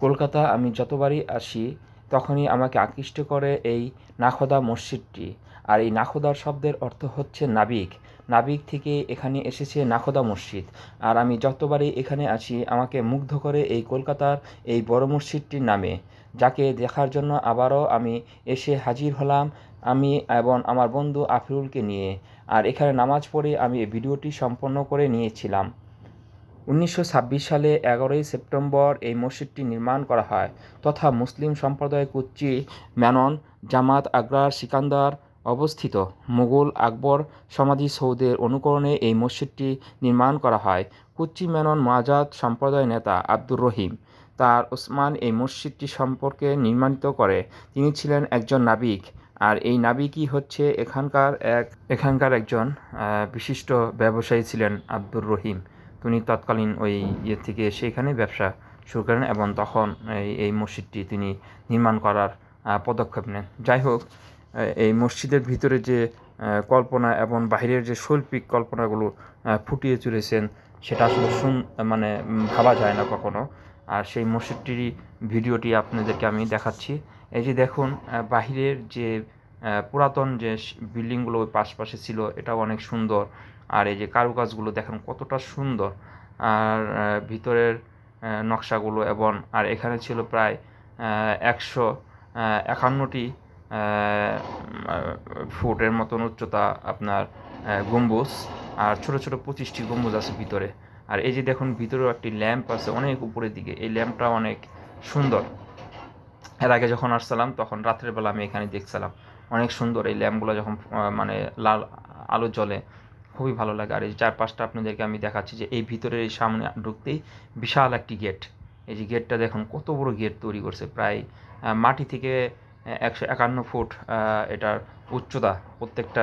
কলকাতা আমি যতবারই আসি, তখনই আমাকে আকৃষ্ট করে এই নাখোদা মসজিদটি। আর এই নাখোদার শব্দের অর্থ হচ্ছে নাবিক। নাবিক থেকে এখানে এসেছে নাখোদা মসজিদ। আর আমি যতবারই এখানে আসি, আমাকে মুগ্ধ করে এই কলকাতার এই বড় মসজিদটির নামে। যাকে দেখার জন্য আবারও আমি এসে হাজির হলাম, আমি এবং আমার বন্ধু আফরুলকে নিয়ে। আর এখানে নামাজ পড়ে আমি ভিডিওটি সম্পন্ন করে নিয়েছিলাম। উনিশশো ছাব্বিশ সালে এগারোই সেপ্টেম্বর এই মসজিদটি নির্মাণ করা হয় তথা মুসলিম সম্প্রদায় কুচ্চি ম্যানন জামাত আগ্রার সিকান্দার অবস্থিত। মুঘল আকবর সমাধি সৌদের অনুকরণে এই মসজিদটি নির্মাণ করা হয়। কুচ্চি মেনন মাজাদ সম্প্রদায় নেতা আব্দুর রহিম তার ওসমান এই মসজিদটি সম্পর্কে নির্মাণিত করে। তিনি ছিলেন একজন নাবিক আর এই নাবিকই হচ্ছে এখানকার এক এখানকার একজন বিশিষ্ট ব্যবসায়ী ছিলেন আব্দুর রহিম। তিনি তৎকালীন ওই ইয়ে থেকে এসে এখানে ব্যবসা শুরু করেন এবং তখন এই মসজিদটি তিনি নির্মাণ করার পদক্ষেপ নেন। যাই হোক এই মসজিদের ভিতরে যে কল্পনা এবং বাইরের যে শৈল্পিক কল্পনাগুলো ফুটিয়ে তুলেছেন, সেটা আসলে শুন মানে ভাবা যায় না কখনো। আর সেই মসজিদটিরই ভিডিওটি আপনাদেরকে আমি দেখাচ্ছি। এই যে দেখুন বাহিরের যে পুরাতন যে বিল্ডিংগুলো ওই পাশপাশে ছিল, এটাও অনেক সুন্দর। আর এই যে কারুকাজগুলো দেখেন কতটা সুন্দর। আর ভিতরের নকশাগুলো এবং, আর এখানে ছিল প্রায় একশো একান্নটি ফুটের মতন উচ্চতা আপনার গম্বুজ। আর ছোট ছোট পঁচিশটি গম্বুজ আছে ভিতরে। আর এই যে দেখুন ভিতরেও একটি ল্যাম্প আছে অনেক উপরের দিকে। এই ল্যাম্পটা অনেক সুন্দর। এর আগে যখন আসছিলাম তখন রাত্রের বেলা আমি এখানে দেখছিলাম। অনেক সুন্দর এই ল্যাম্পগুলো যখন মানে লাল আলো জ্বলে খুবই ভালো লাগে। আর এই চারপাশটা আপনাদেরকে আমি দেখাচ্ছি যে এই ভিতরের এই সামনে ঢুকতেই বিশাল একটি গেট। এই যে গেটটা দেখুন, কত বড় গেট তৈরি করছে। প্রায় মাটি থেকে একশো একান্ন ফুট এটার উচ্চতা, প্রত্যেকটা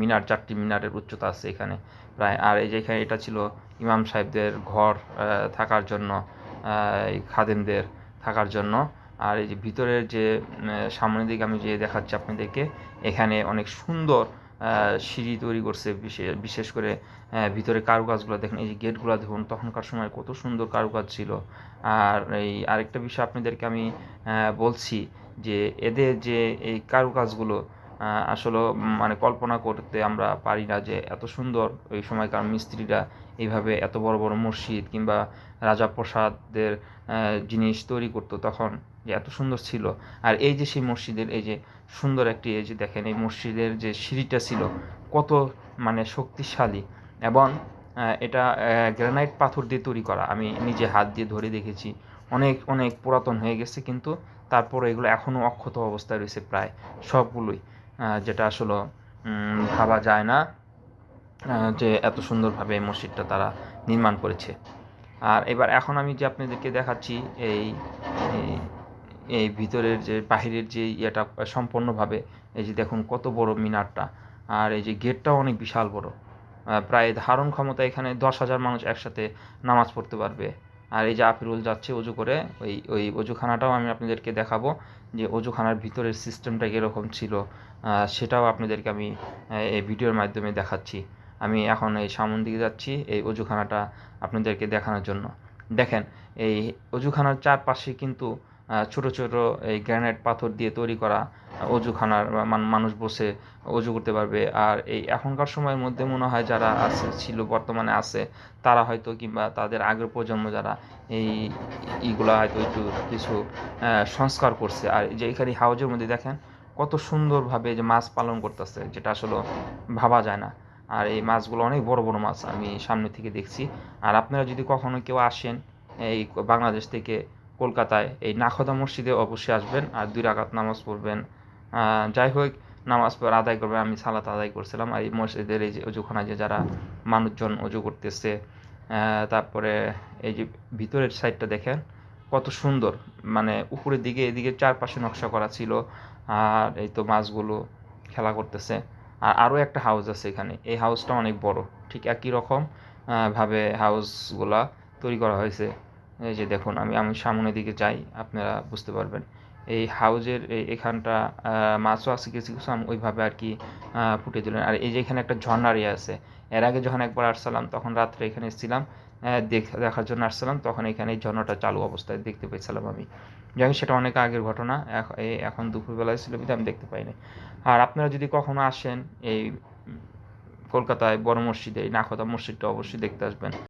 মিনার, চারটি মিনারের উচ্চতা আছে এখানে। প্রায়, আর এই যে এখানে এটা ছিল ইমাম সাহেবদের ঘর থাকার জন্য খাদেমদের থাকার জন্য। আর এই যে ভিতরের যে সামনের দিকে আমি যে দেখাচ্ছি আপনাদেরকে, এখানে অনেক সুন্দর সিঁড়ি তৈরি করছে, বিশে- বিশেষ করে ভিতরে কারুকাজগুলো। দেখেন এই যে গেটগুলো দেখুন, তখনকার সময় কত সুন্দর কারুকাজ ছিল। আর এই আরেকটা বিষয় আপনাদেরকে আমি বলছি যে এদের যে এই কারুকাজগুলো আসলে মানে কল্পনা করতে আমরা পারি না যে এত সুন্দর ওই সময়কার মিস্ত্রিরা এইভাবে এত বড় বড় মসজিদ কিংবা রাজাপ্রসাদের আহ, জিনিস তৈরি করতো তখন যে এত সুন্দর ছিল। আর এই যে সেই মসজিদের এই যে সুন্দর একটি এই যে দেখেন এই মসজিদের যে সিঁড়িটা ছিল কত মানে শক্তিশালী এবং এটা গ্রানাইট পাথর দিয়ে তৈরি করা। আমি নিজে হাত দিয়ে ধরে দেখেছি। অনেক অনেক পুরাতন হয়ে গেছে কিন্তু তারপরে এগুলো এখনও অক্ষত অবস্থায় রয়েছে প্রায় সবগুলোই। যেটা আসলে ভাবা যায় না যে এত সুন্দরভাবে এই মসজিদটা তারা নির্মাণ করেছে। আর এবার এখন আমি যে আপনাদেরকে দেখাচ্ছি, এই, এই- ভিতরের যে, বাহিরের যে ইয়েটা সম্পূর্ণভাবে, এই যে দেখুন কত বড় মিনারটা। আর এই যে গেটটাও অনেক বিশাল বড়। প্রায় ধারণ ক্ষমতা এখানে দশ হাজার মানুষ একসাথে নামাজ পড়তে পারবে। আর এই যে আফিরুল যাচ্ছে অজু করে, ওই ওই অজুখানাটাও আমি আপনাদেরকে দেখাবো যে অজুখানার ভিতরের সিস্টেমটা কীরকম ছিল সেটাও আপনাদেরকে আমি এই ভিডিওর মাধ্যমে দেখাচ্ছি। আমি এখন এই সামন দিকে যাচ্ছি এই অজুখানাটা আপনাদেরকে দেখানোর জন্য। দেখেন, এই অজুখানার চারপাশে কিন্তু ছোট ছোট এই গ্রানাইট পাথর দিয়ে তৈরি করা অজুখানার মান- মানুষ বসে অজু করতে পারবে। আর এই এখনকার সময়ের মধ্যে মনে হয় যারা আছে, ছিল, বর্তমানে আছে, তারা হয়তো কিংবা তাদের আগের প্রজন্ম যারা এই ইগুলা হয়তো একটু কিছু সংস্কার করছে। আর যে এখানে হাউজের মধ্যে দেখেন কত সুন্দরভাবে যে মাছ পালন করতেছে, যেটা আসলে ভাবা যায় না। আর এই মাছগুলো অনেক বড় বড় মাছ আমি সামনে থেকে দেখছি। আর আপনারা যদি কখনো কেউ আসেন এই বাংলাদেশ থেকে কলকাতায়, এই নাখদা মসজিদে অবশ্যই আসবেন। আর দুই রাকাত নামাজ পড়বেন। যাই হোক নামাজ পড়ে আদায় করবেন আমি সালাত আদায় করছিলাম। আর এই মসজিদের এই যে অজুখানা যে যারা মানুষজন অজু করতেছে তারপরে এই যে ভিতরের সাইডটা দেখেন, কত সুন্দর। মানে উপরের দিকে, এদিকে চারপাশে নকশা করা ছিল, আর এই তো মাছগুলো খেলা করতেছে। আর আরও একটা হাউস আছে এখানে। এই হাউসটা অনেক বড়। ঠিক একই রকম ভাবে হাউসগুলা তৈরি করা হয়েছে। এই যে দেখুন, আমি আমি সামনের দিকে যাই, আপনারা বুঝতে পারবেন। এই হাউজের এখানটা মাছও আছে, কিছু কিছু আমি ওইভাবে আর কি ফুটে দিলেন। আর এই যে এখানে একটা ঝর্ণার ইয়ে আছে, এর আগে যখন একবার আসছিলাম, তখন রাত্রে এখানে এসেছিলাম দেখ- দেখার জন্য আসছিলাম, তখন এখানে এই ঝর্ণাটা চালু অবস্থায় দেখতে পেয়েছিলাম আমি। যাই সেটা অনেক আগের ঘটনা এখন দুপুরবেলায় ছিল বিধায় আমি দেখতে পাইনি। আর আপনারা যদি কখনো আসেন, এই কলকাতায় বড় মসজিদে, এই নাখোদা মসজিদটা অবশ্যই দেখতে আসবেন।